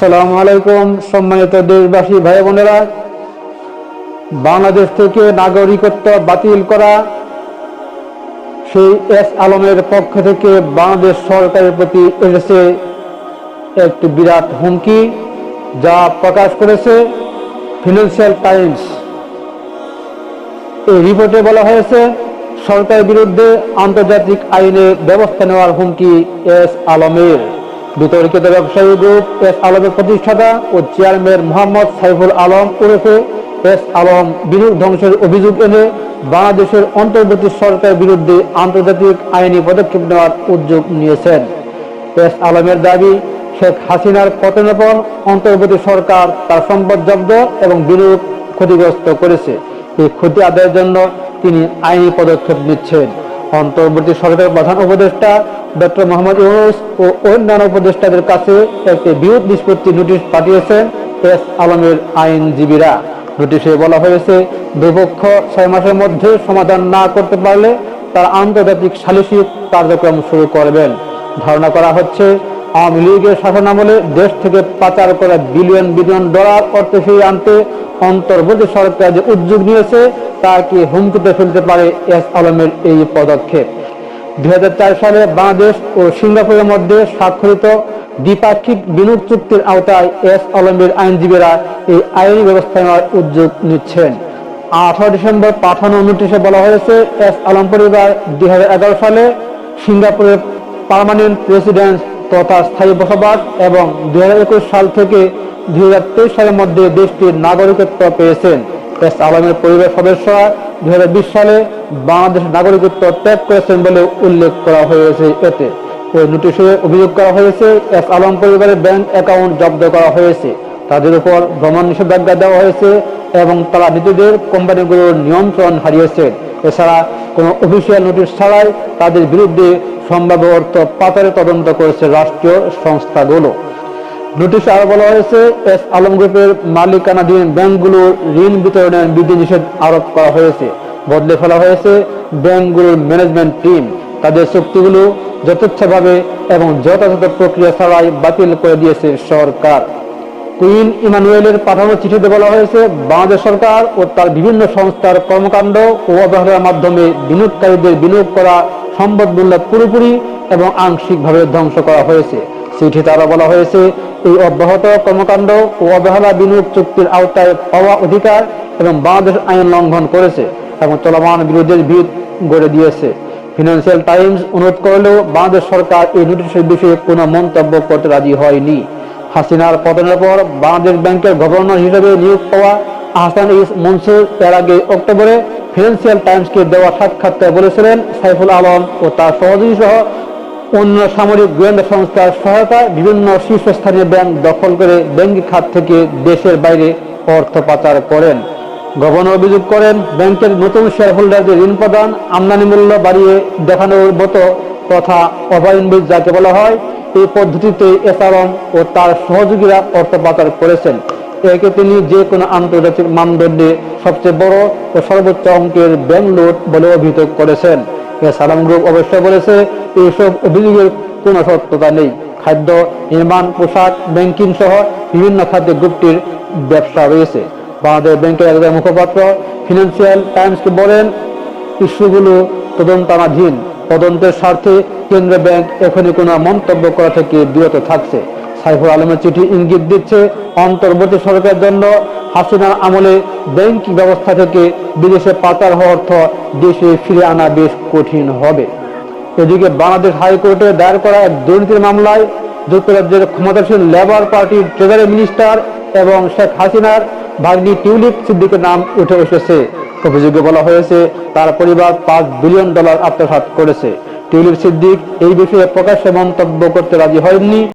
আসসালামু আলাইকুম, সম্মানিত দেশবাসী ভাই বোনেরা বাংলাদেশ থেকে নাগরিকত্ব বাতিল করা সেই এস আলমের পক্ষ থেকে বাংলাদেশ সরকারের প্রতি এসেছে একটি বিরাট হুমকি, যা প্রকাশ করেছে ফিনান্সিয়াল টাইমস। এই রিপোর্টে বলা হয়েছে, সরকারের বিরুদ্ধে আন্তর্জাতিক আইনে ব্যবস্থা নেওয়ার হুমকি এস আলমের। বিতর্কিত ব্যবসায়ী গ্রুপ এস আলমের প্রতিষ্ঠাতা ও চেয়ারম্যান মোহাম্মদ সাইফুল আলম ওরফে এস আলম বিনিয়োগ ধ্বংসের অভিযোগ এনে বাংলাদেশের অন্তর্বর্তী সরকারের বিরুদ্ধে আন্তর্জাতিক আইনি পদক্ষেপ নেওয়ার উদ্যোগ নিয়েছেন। এস আলমের দাবি, শেখ হাসিনার পতনের পর অন্তর্বর্তী সরকার তার সম্পদ জব্দ এবং বিনিয়োগ ক্ষতিগ্রস্ত করেছে। এই ক্ষতি আদায়ের জন্য তিনি আইনি পদক্ষেপ নিচ্ছেন। অন্তর্বর্তী সরকারের প্রধান উপদেষ্টা ডক্টর মোহাম্মদ ইউনুস ও অন্যান্য উপদেষ্টাদের কাছে একটি বিরোধ নিষ্পত্তি নোটিশ পাঠিয়েছেন এস আলমের আইনজীবীরা। নোটিশে বলা হয়েছে দুপক্ষ ছয় মাসের মধ্যে সমাধান না করতে পারলে তার আন্তর্জাতিক সালিসি কার্যক্রম শুরু করবেন। ধারণা করা হচ্ছে, আওয়ামী লীগের শাসনামলে দেশ থেকে পাচার করা বিলিয়ন বিলিয়ন ডলার অর্থ ফিরিয়ে আনতে অন্তর্বর্তী সরকার যে উদ্যোগ নিয়েছে তাকে হুমকিতে ফেলতে পারে এস আলমের এই পদক্ষেপ? দুই হাজার চার সালে বাংলাদেশ ও সিঙ্গাপুরের মধ্যে স্বাক্ষরিত দ্বিপাক্ষিক বিনিয়োগ চুক্তির আওতায় এস আলমের আইনজীবীরা এই আইনি ব্যবস্থা নেওয়ার উদ্যোগ নিচ্ছেন। আঠারো ডিসেম্বর পাঠানো নোটিশে বলা হয়েছে, এস আলম পরিবার দুই হাজার এগারো সালে সিঙ্গাপুরের পার্মানেন্ট রেসিডেন্স তথা স্থায়ী বসবাস এবং দুই হাজার একুশ সাল থেকে দুই হাজার তেইশ সালের মধ্যে দেশটির নাগরিকত্ব পেয়েছেন। এস আলমের পরিবার সদস্যরা দু হাজার বিশ সালে বাংলাদেশের নাগরিকত্ব ত্যাগ করেছেন বলে উল্লেখ করা হয়েছে এতে। ওই নোটিশে অভিযোগ করা হয়েছে, এস আলম পরিবারের ব্যাংক অ্যাকাউন্ট জব্দ করা হয়েছে। তাদের উপর ভ্রমণ নিষেধাজ্ঞা দেওয়া হয়েছে এবং তারা নিজেদের কোম্পানিগুলোর নিয়ন্ত্রণ হারিয়েছে। এছাড়া কোনো অফিসিয়াল নোটিশ ছাড়াই তাদের বিরুদ্ধে সম্ভাব্য অর্থ পাচারে তদন্ত করেছে রাষ্ট্রীয় সংস্থাগুলো। নোটিশে আরও বলা হয়েছে, এস আলম গ্রুপের মালিকানাধীন ব্যাংকগুলোর ঋণ বিতরণের বিধিনিষেধ আরোপ করা হয়েছে। বদলে ফেলা হয়েছে ব্যাংকগুলোর ম্যানেজমেন্ট টিম। তাদের চুক্তিগুলো যথেচ্ছভাবে এবং যথাযথ প্রক্রিয়া ছাড়াই বাতিল করে দিয়েছে সরকার। কুইন ইমানুয়েলের পাঠানো চিঠিতে বলা হয়েছে, বাংলাদেশ সরকার ও তার বিভিন্ন সংস্থার কর্মকাণ্ড ও অবহেলার মাধ্যমে বিনিয়োগকারীদের বিনিয়োগ করা সম্পদ মূল্য পুরোপুরি এবং আংশিকভাবে ধ্বংস করা হয়েছে। চিঠিতে আরও বলা হয়েছে এই অব্যাহত কর্মকাণ্ড ও অবহেলা বিনিয়োগ চুক্তির আওতায় পাওয়া অধিকার এবং বাংলাদেশ আইন লঙ্ঘন করেছে এবং চলমান বিরোধের ভিত গড়ে দিয়েছে। ফিনান্সিয়াল টাইমস অনুরোধ করলেও বাংলাদেশ সরকার এই নোটিশের বিষয়ে কোনো মন্তব্য করতে রাজি হয়নি। হাসিনার পতনের পর বাংলাদেশ ব্যাংকের গভর্নর হিসেবে নিয়োগ পাওয়া আহসান ইস মনসুর এর আগে অক্টোবরে ফিনান্সিয়াল টাইমসকে দেওয়া সাক্ষাৎকারে বলেছিলেন, সাইফুল আলম ও তার সহযোগী সহ অন্য সামরিক গোয়েন্দা সংস্থার সহায়তায় বিভিন্ন শীর্ষস্থানীয় ব্যাংক দখল করে ব্যাংকিং খাত থেকে দেশের বাইরে অর্থ পাচার করেন। গভর্নর অভিযোগ করেন, ব্যাংকের নতুন শেয়ার হোল্ডারদের ঋণ প্রদান আমদানি মূল্য বাড়িয়ে দেখানোর মতো তথা অভয়নবিদ যাকে বলা হয়, এই পদ্ধতিতে এসারম ও তার সহযোগীরা অর্থ পাচার করেছেন। একে তিনি যে কোনো আন্তর্জাতিক মানদণ্ডে সবচেয়ে বড় ও সর্বোচ্চ অঙ্কের ব্যাংক লোট বলে অভিযোগ করেছেন। সালাম গ্রুপ অবশ্য বলেছে এইসব অভিযোগের কোনো সত্যতা নেই। খাদ্য, নির্মাণ, পোশাক ব্যাংকিং সহ বিভিন্ন খাদ্য গ্রুপটির ব্যবসা রয়েছে। বাংলাদেশ ব্যাংকের একজন মুখপাত্র ফিনান্সিয়াল টাইমসকে বলেন, ইস্যুগুলো তদন্তানাধীন তদন্তের স্বার্থে কেন্দ্রীয় ব্যাংক এখনই কোনো মন্তব্য করা থেকে বিরত থাকছে। সাইফুল আলমের চিঠি ইঙ্গিত দিচ্ছে, অন্তর্বর্তী সরকারের জন্য হাসিনার আমলে ব্যাংকিং ব্যবস্থা থেকে বিদেশে পাচার হওয়া অর্থ দেশে ফিরে আনা বেশ কঠিন হবে। এদিকে বাংলাদেশ হাইকোর্টে দায়ের করা এক দুর্নীতির মামলায় যুক্তরাজ্যের ক্ষমতাসীন লেবার পার্টির ট্রেজারি মিনিস্টার এবং শেখ হাসিনার ভাগ্নি টিউলিপ সিদ্দিকের নাম উঠে এসেছে। অভিযোগে বলা হয়েছে, তার পরিবার পাঁচ বিলিয়ন ডলার আত্মসাত করেছে। টিউলিপ সিদ্দিক এই বিষয়ে প্রকাশ্যে মন্তব্য করতে রাজি হয়নি।